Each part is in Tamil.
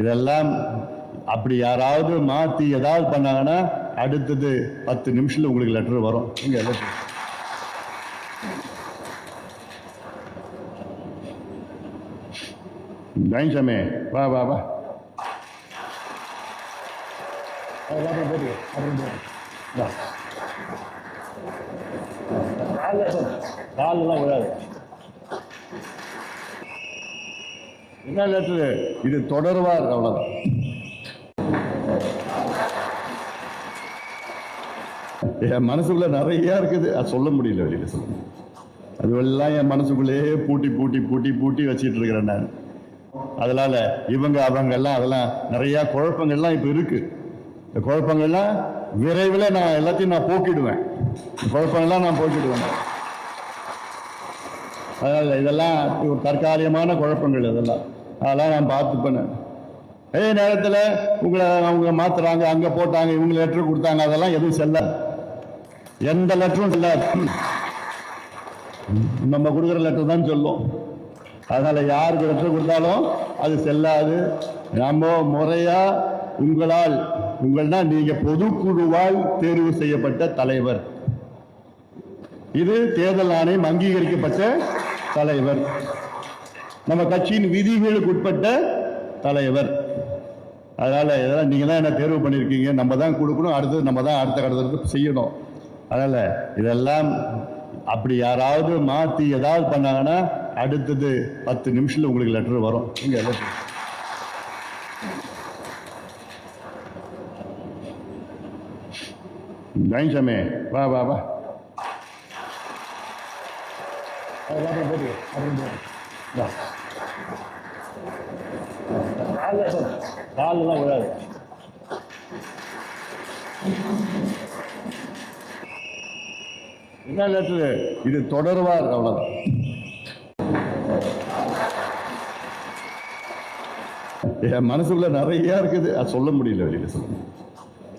இதெல்லாம் அப்படி யாராவது மாத்தி ஏதாவது பண்ணாங்கன்னா அடுத்தது பத்து நிமிஷத்துல உங்களுக்கு லெட்டர் வரும். இங்க லெட்டர் ஜெயின்சாமி வா வா வா. அப்புறம் போடு அப்புறம் போடு காலெல்லாம் விழாது. என்ன லெட்டரு இது தொடர்வார் அவ்வளோதான் என் மனசுக்குள்ள நிறையா இருக்குது. அது சொல்ல முடியல வெளியில் சொல்ல அதுவெல்லாம் என் மனசுக்குள்ளேயே பூட்டி பூட்டி பூட்டி பூட்டி வச்சிட்டு இருக்கிறேன் நான். அதனால இவங்க அவங்க எல்லாம் அதெல்லாம் நிறையா குழப்பங்கள்லாம் இப்போ இருக்கு. இந்த குழப்பங்கள்லாம் விரைவில் நான் எல்லாத்தையும் நான் போக்கிடுவேன். குழப்பங்கள்லாம் நான் போக்கிடுவேன். அதனால் இதெல்லாம் ஒரு தற்காலிகமான குழப்பங்கள் இதெல்லாம். அதெல்லாம் நான் பார்த்துப்பேன். அதே நேரத்தில் உங்களை அவங்க மாத்துறாங்க அங்கே போட்டாங்க இவங்க லெட்டர் கொடுத்தாங்க அதெல்லாம் எதுவும் செல்ல. எந்த லெட்டரும் செல்ல நம்ம கொடுக்குற லெட்டர் தான் சொல்லும். அதனால் யாருக்கு லெட்டர் கொடுத்தாலும் அது செல்லாது. நம்ம முறையாக உங்களால் உங்கள்னா நீங்கள் பொதுக்குழுவால் தேர்வு செய்யப்பட்ட தலைவர். இது தேர்தல் ஆணையம் அங்கீகரிக்கப்பட்ட தலைவர். நம்ம கட்சியின் விதிகளுக்கு உட்பட்ட தலைவர். அதனால் இதெல்லாம் நீங்கள் தான் என்ன தேர்வு பண்ணியிருக்கீங்க நம்ம தான் கொடுக்கணும். அடுத்தது நம்ம தான் அடுத்த கடத்தலுக்கு செய்யணும். அதனால் இதெல்லாம் அப்படி யாராவது மாற்றி ஏதாவது பண்ணாங்கன்னா அடுத்தது பத்து நிமிஷத்தில் உங்களுக்கு லெட்டர் வரும். நீங்கள் லெட்டர் ஜெயின்சாமி வா வா வா. அப்புறம் அப்புறம் வா காலெல்லாம் விழாது. என்ன லெட்டரு இது தொடர்வார் அவ்வளவுதான் என் மனசுக்குள்ள நிறைய இருக்குது. அது சொல்ல முடியல வெளியில சொல்ல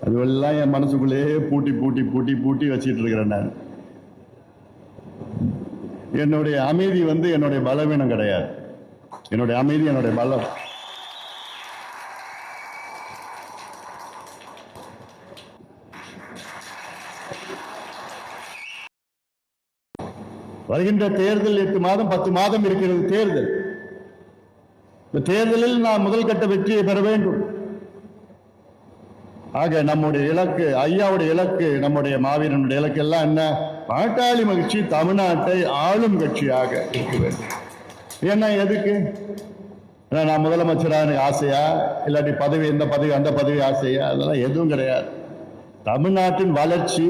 அதுவெல்லாம் என் மனசுக்குள்ளேயே பூட்டி பூட்டி பூட்டி பூட்டி வச்சிட்டு இருக்கிறேன் நான். என்னுடைய அமைதி வந்து என்னுடைய பலவீனம் கிடையாது. என்னுடைய அமைதி என்னுடைய பலம். வருகின்ற தேர்தல் எட்டு மாதம் பத்து மாதம் இருக்கிறது தேர்தல். இந்த தேர்தலில் நான் முதல் கட்ட வெற்றியை பெற வேண்டும். ஆக நம்முடைய இலக்கு ஐயாவுடைய இலக்கு நம்முடைய மாவீரனுடைய இலக்கு எல்லாம் என்ன? பாட்டாளி மகிழ்ச்சி தமிழ்நாட்டை ஆளும் கட்சியாக இருக்க வேண்டும். ஏன்னா எதுக்கு? ஏன்னா நான் முதலமைச்சரா எனக்கு ஆசையா? இல்லாட்டி பதவி இந்த பதவி அந்த பதவி ஆசையா? அதெல்லாம் எதுவும் கிடையாது. தமிழ்நாட்டின் வளர்ச்சி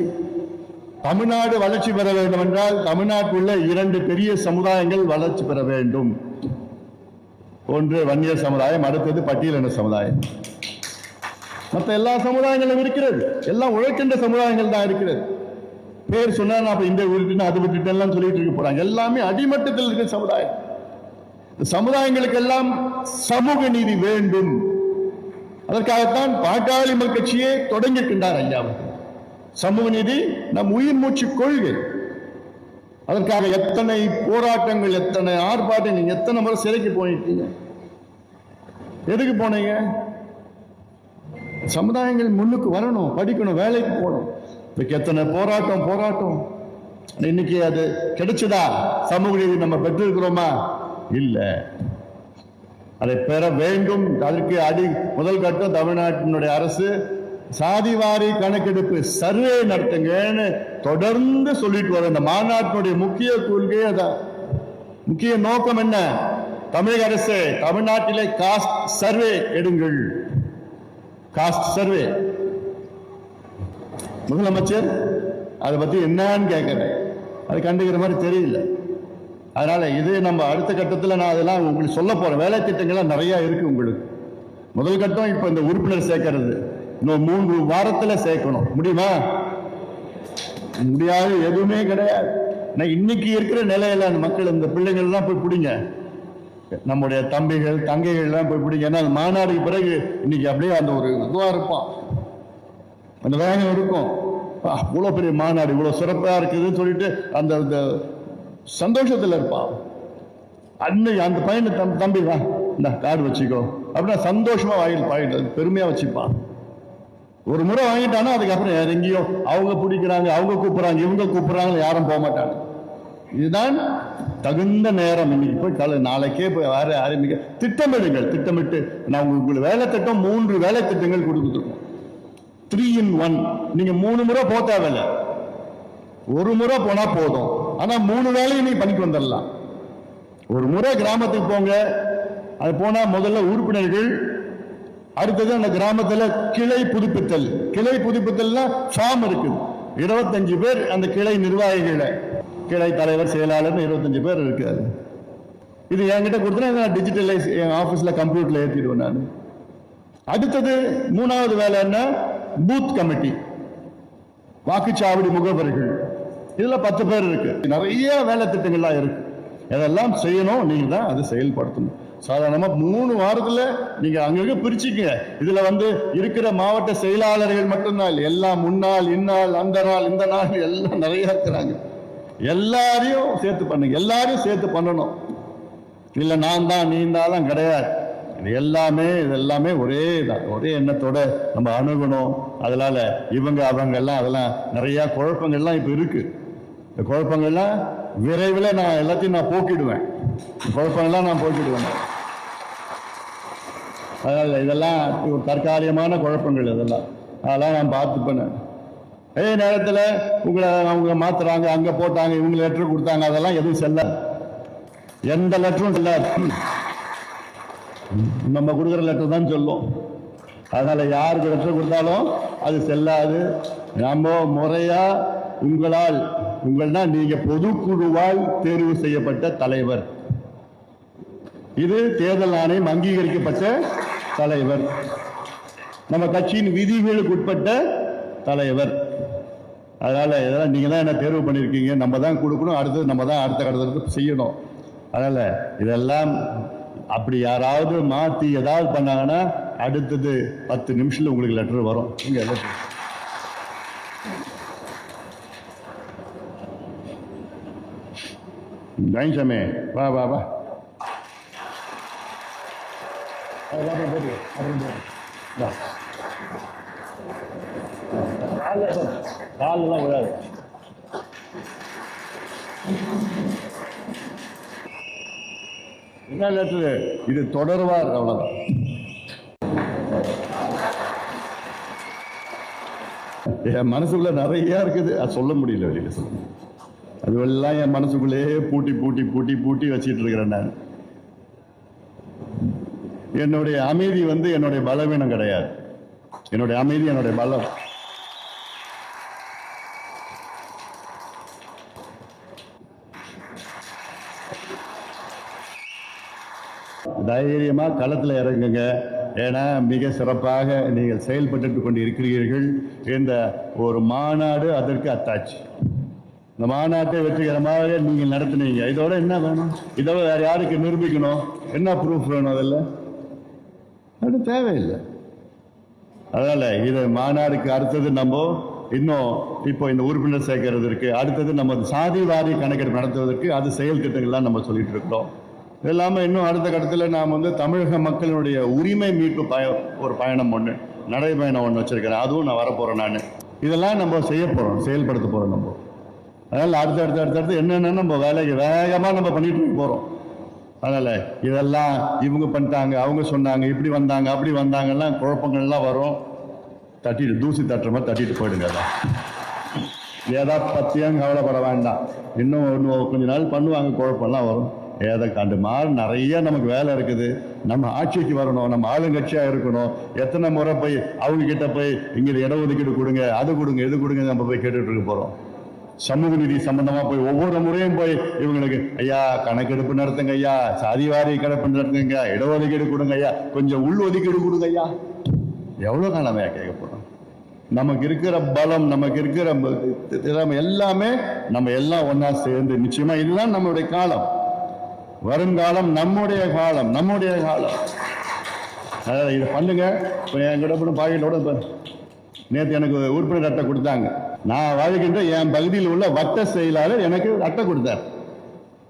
தமிழ்நாடு வளர்ச்சி பெற வேண்டும் என்றால் தமிழ்நாட்டில் இரண்டு பெரிய சமுதாயங்கள் வளர்ச்சி பெற வேண்டும். ஒன்று வன்னியர் சமுதாயம் அடுத்தது பட்டியலின சமுதாயம். மற்ற எல்லா சமுதாயங்களும் இருக்கிறது. எல்லாம் உழைக்கின்ற சமுதாயங்கள் தான் இருக்கிறது. பேர் சொன்னா நான் இந்த விட்டுட்டு அது விட்டுட்டு எல்லாம் சொல்லிட்டு இருக்க போறாங்க. எல்லாமே அடிமட்டத்தில் இருக்கிற சமுதாயம். சமுதாயங்களுக்கு எல்லாம் சமூக நீதி வேண்டும். அதற்காகத்தான் பாட்டாளி மக்கள் கட்சியே தொடங்கியிருக்கின்றார் ஐயா அவர்கள். சமூக நீதி நம் உயிர் மூச்சு கொள்கை. அதற்காக எத்தனை போராட்டங்கள் எத்தனை ஆர்ப்பாட்டங்கள் எத்தனை முறை சிறைக்கு போயிருக்கீங்க? எதுக்கு போனீங்க? சமுதாயங்கள் முன்னுக்கு வரணும் படிக்கணும் வேலைக்கு போகணும். இப்போ எத்தனை போராட்டம் போராட்டம். இன்னைக்கு அது கிடைச்சதா? சமூக நீதி நம்ம பெற்றிருக்கிறோமா? இல்லை. அதை பெற வேண்டும். அதற்கு அடி முதல் கட்டம் தமிழ்நாட்டினுடைய அரசு. சாதிவாரி கணக்கெடுப்பு சர்வே நடத்துங்கன்னு தொடர்ந்து சொல்லிட்டு வர இந்த மாநாட்டினுடைய முக்கிய கொள்கை அதான் முக்கிய நோக்கம் என்ன? தமிழக அரசு தமிழ்நாட்டிலே காஸ்ட் சர்வே எடுங்கள். Caste survey. முதலமைச்சர் அதை பத்தி என்னன்னு கேட்கிறேன் அது கண்டுக்கிற மாதிரி தெரியல. அதனால இது நம்ம அடுத்த கட்டத்தில் நான் அதெல்லாம் உங்களுக்கு சொல்ல போறேன். வேலை திட்டங்கள்லாம் நிறைய இருக்கு உங்களுக்கு. முதல் கட்டம் இப்போ இந்த உறுப்பினர் சேர்க்கறது. இன்னும் மூன்று வாரத்துல சேர்க்கணும். முடியுமா? முடியாது எதுவுமே கிடையாது. நான் இன்னைக்கு இருக்கிற நிலையில அந்த மக்கள் இந்த பிள்ளைகள் எல்லாம் போய் பிடிங்க. நம்முடைய தம்பிகள் தங்கைகள் எல்லாம் போய் பிடிங்க. ஏன்னா அந்த மாநாடுக்கு பிறகு இன்னைக்கு அப்படியே அந்த ஒரு இதுவா இருப்பான். அந்த வேகம் இருக்கும். அப்பா, இவ்வளவு பெரிய மாநாடு இவ்வளவு சிறப்பா இருக்குதுன்னு சொல்லிட்டு அந்த அந்த சந்தோஷத்துல இருப்பான். அன்னைக்கு அந்த பையனை தம் தம்பி வா இந்த கார்டு வச்சுக்கோ. அப்படின்னா சந்தோஷமா வாயில் பாயிட்டு பெருமையா வச்சுப்பான். ஒரு முறை வாங்கிட்டானா அதுக்கப்புறம் யார் எங்கேயோ அவங்க பிடிக்கிறாங்க அவங்க கூப்பிட்றாங்க இவங்க கூப்பிட்றாங்க யாரும் போக மாட்டாங்க. இதுதான் தகுந்த நேரம். இன்னைக்கு போய் கல நாளைக்கே போய் வேற ஆரம்பிக்க திட்டமிடுங்கள் திட்டமிட்டு நான் உங்களுக்கு வேலை திட்டம் மூன்று வேலை திட்டங்கள் கொடுத்துருக்கோம் த்ரீ இன் ஒன் நீங்க மூணு முறை போக தேவையில்ல. ஒரு முறை போனா போதும். ஆனா மூணு வேலையும் நீ பண்ணிட்டு வந்துடலாம். ஒரு முறை கிராமத்துக்கு போங்க. அது போனா முதல்ல உறுப்பினர்கள் அடுத்தது அந்த கிராமத்தில் கிளை புதுப்பித்தல். கிளை புதுப்பித்தல்னா ஃபார்ம் இருக்குது. இருபத்தஞ்சு பேர் அந்த கிளை நிர்வாகிகளை. கிளை தலைவர் செயலாளர் இருபத்தஞ்சு பேர் இருக்காரு. இது என்கிட்ட கொடுத்தா நான் டிஜிட்டலைஸ் என் ஆஃபீஸில் கம்ப்யூட்டரில் ஏற்றிடுவேன் நான். அடுத்தது மூணாவது வேலை என்ன? பூத் கமிட்டி வாக்குச்சாவடி முகவர்கள். இதில் பத்து பேர் இருக்கு. நிறைய வேலை திட்டங்கள்லாம் இருக்கு. இதெல்லாம் செய்யணும் நீங்கள் தான் அதை செயல்படுத்தணும். சாதாரணமாக மூணு வாரத்தில் நீங்கள் அங்கங்கே பிரிச்சுக்கங்க. இதில் வந்து இருக்கிற மாவட்ட செயலாளர்கள் மட்டும்தான். இல்லை எல்லாம் முன்னாள் இந்நாள் அந்த நாள் இந்த நாள் எல்லாம் நிறைய இருக்கிறாங்க. எல்லாரையும் சேர்த்து பண்ணுங்க எல்லாரையும் சேர்த்து பண்ணணும். இல்லை நான் தான் நீ தான் கிடையாது. இது எல்லாமே இது எல்லாமே ஒரே தான் ஒரே எண்ணத்தோட நம்ம அணுகணும். அதனால இவங்க அவங்க எல்லாம் அதெல்லாம் நிறையா குழப்பங்கள்லாம் இப்போ இருக்குது இந்த குழப்பங்கள்லாம் விரைவில் நான் எல்லாத்தையும் நான் போக்கிடுவேன். குழப்பங்கள்லாம் நான் போக்கிடுவேன். அதாவது இதெல்லாம் ஒரு தற்காலிகமான குழப்பங்கள் இதெல்லாம். அதெல்லாம் நான் பார்த்துப்பேன். அதே நேரத்தில் உங்களை அவங்க மாற்றுறாங்க அங்கே போட்டாங்க இவங்க லெட்டர் கொடுத்தாங்க அதெல்லாம் எதுவும் செல்ல. எந்த லெட்டரும் செல்லாது. நம்ம கொடுக்குற லெட்டர் தான் சொல்லும். அதனால் யாருக்கு லெட்டர் கொடுத்தாலும் அது செல்லாது. நம்ம முறையாக உங்களால் உங்கள்னா நீங்க பொதுக்குழுவால் தேர்வு செய்யப்பட்ட தலைவர். இது தேர்தல் ஆணையம் அங்கீகரிக்கப்பட்ட தலைவர். நம்ம கட்சியின் விதிகளுக்கு உட்பட்ட தலைவர். அதனால இதெல்லாம் நீங்க தான் என்ன தேர்வு பண்ணியிருக்கீங்க நம்ம தான் கொடுக்கணும். அடுத்தது நம்ம தான் அடுத்த கட்டத்துக்கு செய்யணும். அதனால இதெல்லாம் அப்படி யாராவது மாத்தி ஏதாவது பண்ணாங்கன்னா அடுத்தது பத்து நிமிஷத்துல உங்களுக்கு லெட்டர் வரும். இங்க லெட்டர் ஜாயின்சாமி வா வா வா காலெல்லாம் விழாது என்ன லெட்டரு இது தொடர்வார் அவ்வளவுதான் என் மனசுக்குள்ள நிறைய இருக்குது. அது சொல்ல முடியல வெளியில சொல்ல. அதுவெல்லாம் என் மனசுக்குள்ளேயே பூட்டி பூட்டி பூட்டி பூட்டி வச்சிட்டு இருக்கிறேன் நான். என்னுடைய அமைதி வந்து என்னுடைய பலவீனம் கிடையாது. என்னுடைய அமைதி என்னுடைய பலம். தைரியமாக களத்தில் இறங்குங்க. ஏன்னா மிக சிறப்பாக நீங்கள் செயல்பட்டு கொண்டு இருக்கிறீர்கள் இந்த ஒரு மாநாடு அதற்கு அத்தாட்சி. இந்த மாநாட்டை வெற்றிகரமாக நீங்கள் நடத்துனீங்க. இதோட என்ன வேணும்? இதோட வேற யாருக்கு நிரூபிக்கணும்? என்ன ப்ரூஃப் வேணும் அதில்? அது தேவையில்லை. அதனால இது மாநாடுக்கு அடுத்தது நம்ம இன்னும் இப்போ இந்த உறுப்பினர் சேர்க்கறது இருக்கு. அடுத்தது நம்ம சாதி வாரி கணக்கெடுப்பு நடத்துவதற்கு அது செயல் திட்டங்கள்லாம் நம்ம சொல்லிட்டு இருக்கிறோம். இது இல்லாமல் இன்னும் அடுத்த கட்டத்தில் நாம் வந்து தமிழக மக்களுடைய உரிமை மீட்பு பய ஒரு பயணம் ஒன்று நடைபயணம் ஒன்று வச்சிருக்கிறேன். அதுவும் நான் வரப்போகிறேன் நான். இதெல்லாம் நம்ம செய்ய போகிறோம் செயல்படுத்த போகிறோம் நம்ம. அதனால் அடுத்து அடுத்து அடுத்து அடுத்து என்னென்ன நம்ம வேலைக்கு வேகமாக நம்ம பண்ணிட்டு போகிறோம் அதனால் இதெல்லாம் இவங்க பண்ணிட்டாங்க அவங்க சொன்னாங்க இப்படி வந்தாங்க அப்படி வந்தாங்கலாம் குழப்பங்கள்லாம் வரும். தட்டிட்டு தூசி தட்டுற மாதிரி தட்டிட்டு போயிடுங்க எல்லாம் ஏதா பத்தியும் கவலைப்பட வேண்டாம். இன்னும் ஒன்று கொஞ்ச நாள் பண்ணுவாங்க குழப்பம்லாம் வரும். ஏதோ கண்டு மாதிரி நிறைய நமக்கு வேலை இருக்குது. நம்ம ஆட்சிக்கு வரணும் நம்ம ஆளுங்கட்சியாக இருக்கணும். எத்தனை முறை போய் அவங்க கிட்ட போய் இங்கே இடஒதுக்கீடு கொடுங்க அது கொடுங்க இது கொடுங்க நம்ம போய் கேட்டுட்டு இருக்க போகிறோம் சமூக நீதி சம்பந்தமா போய் ஒவ்வொரு முறையும் போய் இவங்களுக்கு ஐயா கணக்கெடுப்பு நடத்துங்க ஐயா. சாதிவாரி கணக்கு நடத்துங்க. இடஒதுக்கீடு கொடுங்க ஐயா. கொஞ்சம் உள் ஒதுக்கீடு கொடுங்க ஐயா. எவ்வளவு காலமையா கேட்க போறோம்? நமக்கு இருக்கிற பலம் நமக்கு இருக்கிற திறமை எல்லாமே நம்ம எல்லாம் ஒன்றா சேர்ந்து நிச்சயமா இதுதான் நம்மளுடைய காலம். வருங்காலம் நம்முடைய காலம் நம்முடைய காலம். அதாவது இதை பண்ணுங்க. இப்போ என்கிட்ட கூட பாக்கெட்டோட நேற்று எனக்கு உறுப்பினர் அட்டை கொடுத்தாங்க. நான் வாழ்கின்ற என் பகுதியில் உள்ள வட்ட செயலாளர் எனக்கு அட்டை கொடுத்தார்.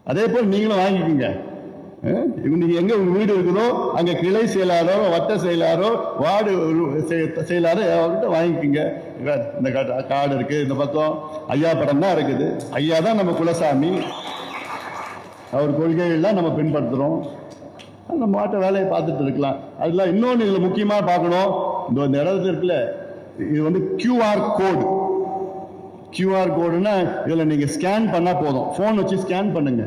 அதே போல் நீங்களும் வாங்கிக்கோங்க. இன்னைக்கு எங்க உங்க வீடு இருக்குதோ அங்க கிளை செயலாளரோ வட்ட செயலாரோ வார்டு உரு- செயலாரோ அவர்கிட்ட வாங்கிக்கோங்க. இந்த காடு கார்டு இருக்கு இந்த பக்கம் ஐயா படம் தான் இருக்குது. ஐயா தான் நம்ம குலசாமி. அவர் கொள்கைகள்லாம் நம்ம பின்பற்றுறோம். அந்த மாட்ட வேலையை பார்த்துட்டு இருக்கலாம். அதெல்லாம் இன்னொன்று இதில் முக்கியமாக பார்க்கணும். இந்த இந்த இடத்துல இருக்குல்ல இது வந்து கியூஆர் கோடு கியூஆர் கோடுன்னு இதில் நீங்கள் ஸ்கேன் பண்ணால் போதும். ஃபோன் வச்சு ஸ்கேன் பண்ணுங்க.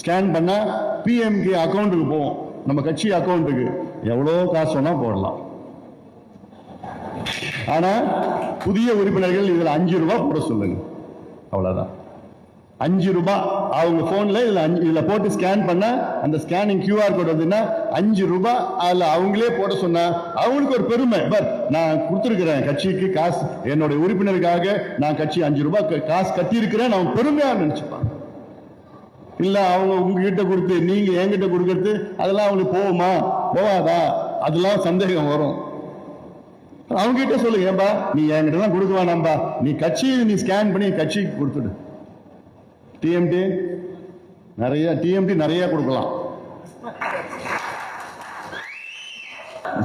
ஸ்கேன் பண்ணால் பிஎம்கே அக்கௌண்ட்டுக்கு போவோம். நம்ம கட்சி அக்கௌண்ட்டுக்கு எவ்வளோ காசு வேணால் போடலாம். ஆனால் புதிய உறுப்பினர்கள் இதில் அஞ்சு ரூபாய் போட சொல்லுங்க. அவ்வளோதான் அஞ்சு ரூபாய் அவங்க ஃபோனில் இதில் அஞ்சு இதில் போட்டு ஸ்கேன் பண்ண அந்த ஸ்கேனிங் கியூஆர் கோட் வந்துன்னா அஞ்சு ரூபாய் அதில் அவங்களே போட சொன்னால் அவங்களுக்கு ஒரு பெருமை. பட் நான் கொடுத்துருக்குறேன் கட்சிக்கு காசு. என்னுடைய உறுப்பினருக்காக நான் கட்சி அஞ்சு ரூபாய் க- காசு கட்டியிருக்கிறேன் நான் பெருமையாக நினச்சிப்பாங்க. இல்லை அவங்க உங்ககிட்ட கொடுத்து நீங்கள் என்கிட்ட கொடுக்கறது அதெல்லாம் அவங்களுக்கு போகுமா? போவாதா அதெல்லாம் சந்தேகம் வரும். அவங்ககிட்ட சொல்லுங்க ஏன்பா நீ என்கிட்ட தான் கொடுக்க வேணாம்பா நீ கட்சி நீ ஸ்கேன் பண்ணி கட்சிக்கு கொடுத்துடு. டிஎம்டி நிறைய டிஎம்டி நிறைய கொடுக்கலாம்.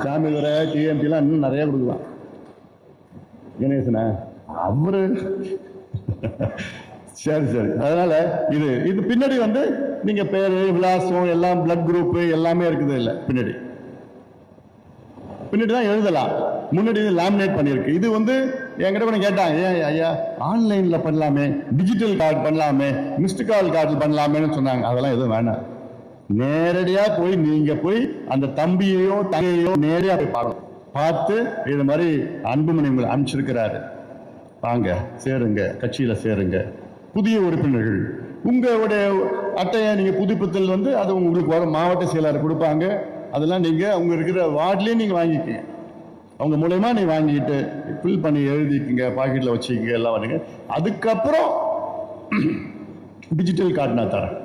சாமி துறை டிஎம்டிலாம் இன்னும் நிறைய கொடுக்கலாம். கணேசனா அவரு. சரி சரி. அதனால இது இது பின்னாடி வந்து நீங்க பேரு விலாசம் எல்லாம் பிளட் குரூப் எல்லாமே இருக்குது இல்லை பின்னாடி. பின்னாடி தான் எழுதலாம். முன்னாடி லேமினேட் பண்ணியிருக்கு. இது வந்து என்கிட்ட கூட கேட்டான் ஏன் ஐயா ஆன்லைன்ல பண்ணலாமே டிஜிட்டல் கார்டு பண்ணலாமே மிஸ்டு கால் கார்டு பண்ணலாமேன்னு சொன்னாங்க. அதெல்லாம் எதுவும் வேணாம். நேரடியாக போய் நீங்கள் போய் அந்த தம்பியையோ தங்கையோ நேரடியாக போய் பார்க்கணும். பார்த்து இது மாதிரி அன்புமணி உங்களை அனுப்பிச்சிருக்கிறாரு. வாங்க சேருங்க கட்சியில் சேருங்க. புதிய உறுப்பினர்கள். உங்களுடைய அட்டையை நீங்கள் புதுப்பித்தல் வந்து அது உங்களுக்கு வர மாவட்ட செயலாளர் கொடுப்பாங்க. அதெல்லாம் நீங்கள் அவங்க இருக்கிற வார்ட்லயே நீங்கள் வாங்கிக்கங்க. அவங்க மூலயமா நீ வாங்கிட்டு ஃபில் பண்ணி எழுதிக்கிங்க பாக்கெட்டில் வச்சுக்கிங்க எல்லாம் பண்ணுங்க அதுக்கப்புறம் டிஜிட்டல் கார்டு நான் தரேன்.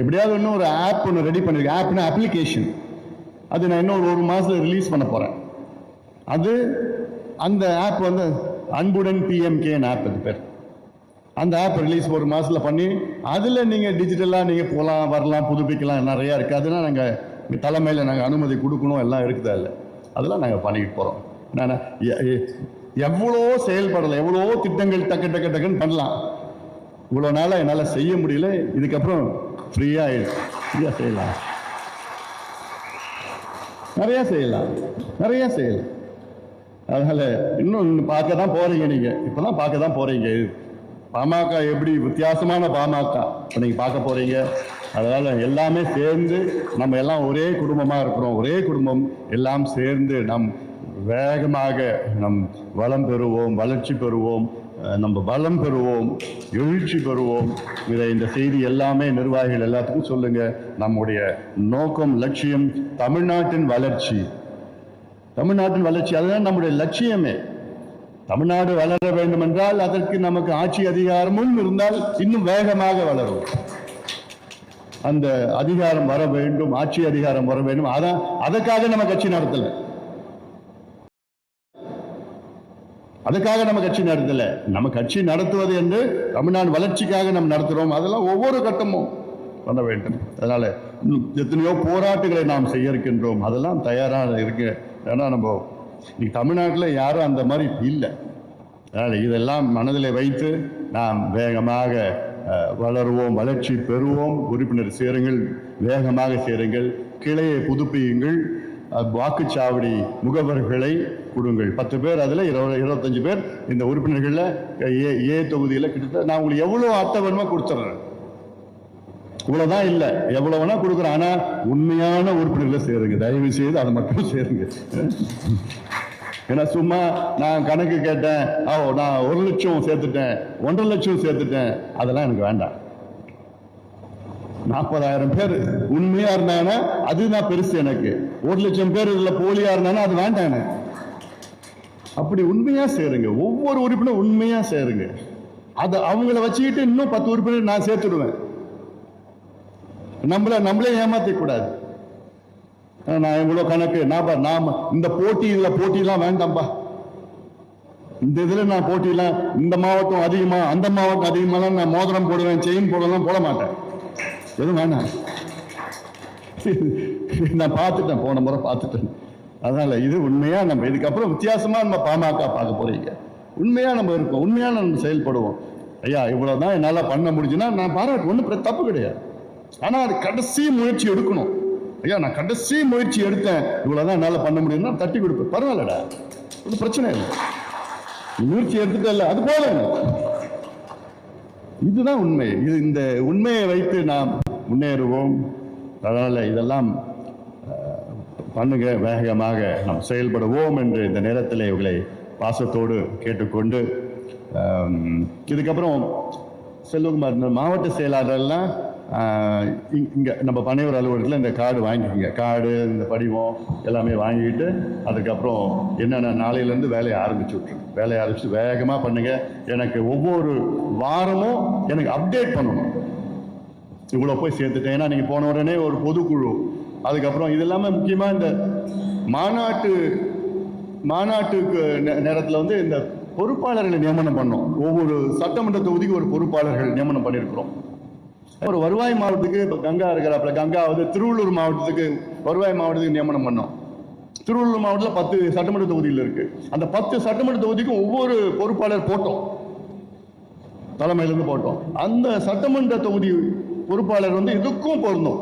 எப்படியாவது இன்னும் ஒரு ஆப் ஒன்று ரெடி பண்ணியிருக்கேன் ஆப்னா அப்ளிகேஷன் அது நான் இன்னும் ஒரு ஒரு மாசத்துல ரிலீஸ் பண்ண போகிறேன் அது அந்த ஆப் வந்து அன்புடன் பிஎம்கேன்னு ஆப் அது பேர். அந்த ஆப் ரிலீஸ் ஒரு மாதத்தில் பண்ணி அதில் நீங்கள் டிஜிட்டலாக நீங்கள் போகலாம் வரலாம் புதுப்பிக்கலாம் நிறையா இருக்குது அதெல்லாம் நாங்கள் தலைமையில் நாங்கள் அனுமதி கொடுக்கணும் எல்லாம் இருக்குது அதில் அதெல்லாம் நாங்கள் பண்ணிட்டு போகிறோம் நான் எ- எ- எவ்வளோ செயல்படலை எவ்வளோ திட்டங்கள் டக்கு டக்கு டக்குன்னு பண்ணலாம். இவ்வளோ நாளாக என்னால் செய்ய முடியல இதுக்கப்புறம் ஃப்ரீயாக ஃப்ரீயாக செய்யலாம். நிறையா செய்யலாம். நிறையா செய்யலாம். அதனால் இன்னும் பார்க்க தான் போகிறீங்க நீங்கள் இப்போ தான் பார்க்க தான் போகிறீங்க பாமக எப்படி வித்தியாசமான பாமக? நீங்கள் பார்க்க போகிறீங்க அதனால் எல்லாமே சேர்ந்து நம்ம எல்லாம் ஒரே குடும்பமாக இருக்கிறோம். ஒரே குடும்பம். எல்லாம் சேர்ந்து நம் வேகமாக நம் வளம் பெறுவோம் வளர்ச்சி பெறுவோம் நம்ம பலம் பெறுவோம் எழுச்சி பெறுவோம். இதை இந்த செய்தி எல்லாமே நிர்வாகிகள் எல்லாத்துக்கும் சொல்லுங்க. நம்முடைய நோக்கம் லட்சியம் தமிழ்நாட்டின் வளர்ச்சி. தமிழ்நாட்டின் வளர்ச்சி அதுதான் நம்முடைய லட்சியமே. தமிழ்நாடு வளர வேண்டும் என்றால் அதற்கு நமக்கு ஆட்சி அதிகாரமும் இருந்தால் இன்னும் வேகமாக வளரும். அந்த அதிகாரம் வர வேண்டும் ஆட்சி அதிகாரம் வர வேண்டும். அதான் அதற்காக நம்ம கட்சி நடத்தல. அதுக்காக நம்ம கட்சி நடத்தல. நம்ம கட்சி நடத்துவது என்று தமிழ்நாடு வளர்ச்சிக்காக நம்ம நடத்துறோம். அதெல்லாம் ஒவ்வொரு கட்டமும் பண்ண வேண்டும். அதனால எத்தனையோ போராட்டங்களை நாம் செய்ய இருக்கின்றோம் அதெல்லாம் தயாராக இருக்கு ஏன்னா நம்ம. இன்னைக்கு தமிழ்நாட்டில் யாரும் அந்த மாதிரி இல்லை. அதனால் இதெல்லாம் மனதில் வைத்து நாம் வேகமாக வளருவோம் வளர்ச்சி பெறுவோம். உறுப்பினர் சேருங்கள் வேகமாக சேருங்கள். கிளையை புதுப்பியுங்கள். வாக்குச்சாவடி முகவர்களை கொடுங்கள். பத்து பேர் அதில் இருபது இருபத்தஞ்சு பேர் இந்த உறுப்பினர்களில் ஏ ஏ தொகுதியில் கிட்டத்தட்ட நான் உங்களுக்கு எவ்வளோ அட்டை வேணுமோ கொடுத்துட்றேன் இவ்வளோதான் இல்லை. எவ்வளவு வேணா கொடுக்குறேன். ஆனால் உண்மையான உறுப்பினர்களை சேருங்க. தயவு செய்து அதை மட்டும் சேருங்க. ஏன்னா சும்மா நான் கணக்கு கேட்டேன். ஓ நான் ஒரு லட்சம் சேர்த்துட்டேன். ஒன்றரை லட்சம் சேர்த்துட்டேன். அதெல்லாம் எனக்கு வேண்டாம். நாற்பதாயிரம் பேர். உண்மையா இருந்தாங்கன்னா அதுதான் பெருசு எனக்கு. ஒரு லட்சம் பேர் இதுல போலியா இருந்தாங்கன்னா அது வேண்டாம் எனக்கு. அப்படி உண்மையா சேருங்க. ஒவ்வொரு உறுப்பினரும் உண்மையா சேருங்க. அதை அவங்கள வச்சுக்கிட்டு இன்னும் பத்து உறுப்பினர் நான் சேர்த்துடுவேன். நம்மள நம்மளே ஏமாத்திக்கூடாது. கூடாது நான் எவ்வளோ கணக்கு நான் நாம் இந்த போட்டி இதில் போட்டிலாம் வேண்டாம்பா. இந்த இதில் நான் போட்டிலாம் இந்த மாவட்டம் அதிகமாக அந்த மாவட்டம் அதிகமாக நான் மோதிரம் போடுவேன் செயின் போடலாம் போட மாட்டேன். எதுவும் வேணாம். நான் பார்த்துட்டேன் போன முறை பார்த்துட்டேன். அதனால் இது உண்மையாக நம்ம இதுக்கப்புறம் வித்தியாசமாக நம்ம பாமக பார்க்க போகிறீங்க உண்மையாக நம்ம இருக்கோம் உண்மையாக நம்ம செயல்படுவோம். ஐயா இவ்வளவுதான் என்னால் பண்ண முடிஞ்சுன்னா நான் பாராட்டு ஒன்றும் தப்பு கிடையாது. ஆனால் அது கடைசி முயற்சி எடுக்கணும். ஐயா நான் கடைசி முயற்சி எடுத்தேன். இவ்வளோதான் என்னால் பண்ண முடியும்னா தட்டி கொடுப்பேன். பரவாயில்லடா. ஒரு பிரச்சனை இல்லை. முயற்சி எடுத்துட்டே இல்லை. அது போல இதுதான் உண்மை. இது இந்த உண்மையை வைத்து நாம் முன்னேறுவோம். அதனால் இதெல்லாம் பண்ணுங்க வேகமாக நாம் செயல்படுவோம் என்று இந்த நேரத்தில் இவர்களை பாசத்தோடு கேட்டுக்கொண்டு இதுக்கப்புறம் செல்வகுமார் மாவட்ட செயலாளர்லாம் இங்கே நம்ம பனையூர் அலுவலகத்தில் இந்த கார்டு வாங்கிக்கோங்க. கார்டு இந்த படிவம் எல்லாமே வாங்கிட்டு அதுக்கப்புறம் என்னென்ன நாளையிலேருந்து வேலையை ஆரம்பிச்சு விட்ருங்க வேலையை ஆரம்பித்து வேகமாக பண்ணுங்கள் எனக்கு ஒவ்வொரு வாரமும் எனக்கு அப்டேட் பண்ணணும். இவ்வளோ போய் சேர்த்துட்டேன். ஏன்னா நீங்கள் போன உடனே ஒரு பொதுக்குழு அதுக்கப்புறம் இது இல்லாமல் முக்கியமாக இந்த மாநாட்டு மாநாட்டுக்கு நேரத்தில் வந்து இந்த பொறுப்பாளர்களை நியமனம் பண்ணோம் ஒவ்வொரு சட்டமன்ற தொகுதிக்கு ஒரு பொறுப்பாளர்கள் நியமனம் பண்ணியிருக்கிறோம். ஒரு வருவாய் மாவட்டத்துக்கு இப்போ கங்கா இருக்கிறாப்புல கங்கா வந்து திருவள்ளூர் மாவட்டத்துக்கு வருவாய் மாவட்டத்துக்கு நியமனம் பண்ணோம். திருவள்ளூர் மாவட்டத்தில் பத்து சட்டமன்ற தொகுதியில் இருக்கு. அந்த பத்து சட்டமன்ற தொகுதிக்கும் ஒவ்வொரு பொறுப்பாளர் போட்டோம். தலைமையிலேருந்து போட்டோம். அந்த சட்டமன்ற தொகுதி பொறுப்பாளர் வந்து இதுக்கும் பொருந்தும்.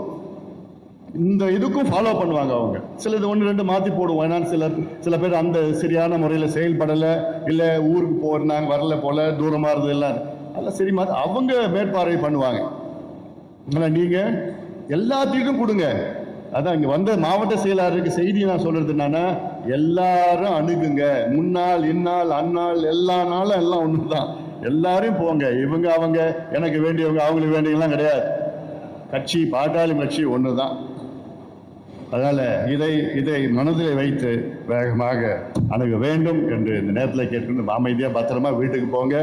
இந்த இதுக்கும் ஃபாலோ பண்ணுவாங்க அவங்க. சில இது ஒன்று ரெண்டு மாற்றி போடுவோம். ஏன்னா சிலர் சில பேர் அந்த சரியான முறையில் செயல்படலை இல்லை ஊருக்கு போயிருந்தாங்க வரல போல தூரமாக இருந்தது எல்லாம். அதெல்லாம் சரி மாதிரி அவங்க மேற்பார்வை பண்ணுவாங்க. ஆனால் நீங்கள் எல்லாத்தையும் கொடுங்க. அதான் இங்கே வந்த மாவட்ட செயலாளருக்கு செய்தி நான் சொல்கிறது என்னன்னா எல்லாரும் அணுகுங்க. முன்னாள் இந்நாள் அந்நாள் எல்லா நாளும் எல்லாம் ஒன்று தான் எல்லாரையும் போங்க. இவங்க அவங்க எனக்கு வேண்டியவங்க அவங்களுக்கு வேண்டியவங்களாம் கிடையாது. கட்சி பாட்டாளி கட்சி ஒன்று தான் அதனால் இதை இதை மனதில் வைத்து வேகமாக அணுக வேண்டும் என்று இந்த நேரத்தில் கேட்கணும். அமைதியாக பத்திரமா வீட்டுக்கு போங்க.